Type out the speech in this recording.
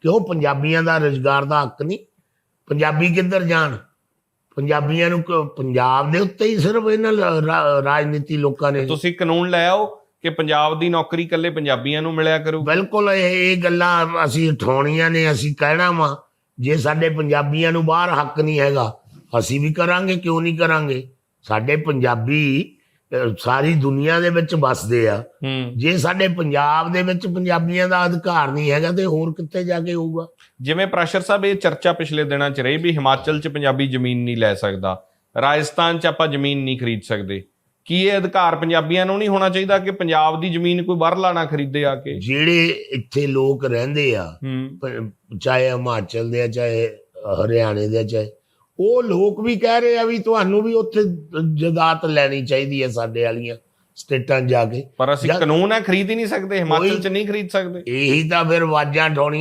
ਕਿਉਂ? ਪੰਜਾਬੀਆਂ ਦਾ ਰੁਜ਼ਗਾਰ ਦਾ ਹੱਕ ਨਹੀਂ। ਪੰਜਾਬੀ ਕਿੱਧਰ ਜਾਣ? ਪੰਜਾਬੀਆਂ ਨੂੰ ਕ- ਪੰਜਾਬ ਦੇ ਉੱਤੇ ਹੀ ਸਿਰਫ ਇਹਨਾਂ ਰਾਜਨੀਤੀ ਲੋਕਾਂ ਨੇ ਤੁਸੀਂ ਕਾਨੂੰਨ ਲੈ ਆਓ ਕਿ ਪੰਜਾਬ ਦੀ ਨੌਕਰੀ ਇਕੱਲੇ ਪੰਜਾਬੀਆਂ ਨੂੰ ਮਿਲਿਆ ਕਰੂ। ਬਿਲਕੁਲ ਇਹ ਇਹ ਗੱਲਾਂ ਅਸੀਂ ਉਠਾਉਣੀਆਂ ਨੇ ਅਸੀਂ ਕਹਿਣਾ ਵਾ। ਜੇ ਸਾਡੇ ਪੰਜਾਬੀਆਂ ਨੂੰ ਬਾਹਰ ਹੱਕ ਨਹੀਂ ਹੈਗਾ ਅਸੀਂ ਵੀ ਕਰਾਂਗੇ ਕਿਉਂ ਨਹੀਂ ਕਰਾਂਗੇ? ਸਾਡੇ ਪੰਜਾਬੀ ਸਾਰੀ ਦੁਨੀਆ ਦੇ ਵਿੱਚ ਵੱਸਦੇ ਆ। ਜੇ ਸਾਡੇ ਪੰਜਾਬ ਦੇ ਵਿੱਚ ਪੰਜਾਬੀਆਂ ਦਾ ਅਧਿਕਾਰ ਨਹੀਂ ਹੈਗਾ ਤੇ ਹੋਰ ਕਿੱਥੇ ਜਾ ਕੇ ਹੋਊਗਾ? ਜਿਵੇਂ ਪ੍ਰੈਸ਼ਰ ਸਾਹਿਬ ਇਹ ਚਰਚਾ ਪਿਛਲੇ ਦਿਨਾਂ 'ਚ ਰਹੀ ਵੀ ਹਿਮਾਚਲ 'ਚ ਪੰਜਾਬੀ ਜ਼ਮੀਨ ਨਹੀਂ ਲੈ ਸਕਦਾ। ਰਾਜਸਥਾਨ 'ਚ ਆਪਾਂ ਜ਼ਮੀਨ ਨਹੀਂ ਖਰੀਦ ਸਕਦੇ। ਕੀ ਇਹ ਅਧਿਕਾਰ ਪੰਜਾਬੀਆਂ ਨੂੰ ਨਹੀਂ ਹੋਣਾ ਚਾਹੀਦਾ ਕਿ ਪੰਜਾਬ ਦੀ ਜ਼ਮੀਨ ਕੋਈ ਬਾਹਰਲਾ ਨਾ ਖਰੀਦੇ ਆ ਕੇ? ਜਿਹੜੇ ਇੱਥੇ ਲੋਕ ਰਹਿੰਦੇ ਆ ਚਾਹੇ ਹਿਮਾਚਲ ਦੇ ਆ ਚਾਹੇ ਹਰਿਆਣੇ ਦੇ ਆ ਚਾਹੇ ਉਹ ਲੋਕ ਵੀ ਕਹਿ ਰਹੇ ਆ ਵੀ ਤੁਹਾਨੂੰ ਵੀ ਉੱਥੇ ਜਦਾਤ ਲੈਣੀ ਚਾਹੀਦੀ ਹੈ ਸਾਡੇ ਵਾਲੀਆਂ ਸਟੇਟਾਂ ਜਾ ਕੇ। ਪਰ ਅਸੀਂ ਕਾਨੂੰਨ ਹੈ ਖਰੀਦ ਹੀ ਨਹੀਂ ਸਕਦੇ ਹਿਮਾਚਲ 'ਚ ਨਹੀਂ ਖਰੀਦ ਸਕਦੇ। ਇਹੀ ਤਾਂ ਫਿਰ ਆਵਾਜ਼ਾਂ ਠਾਉਣੀਆਂ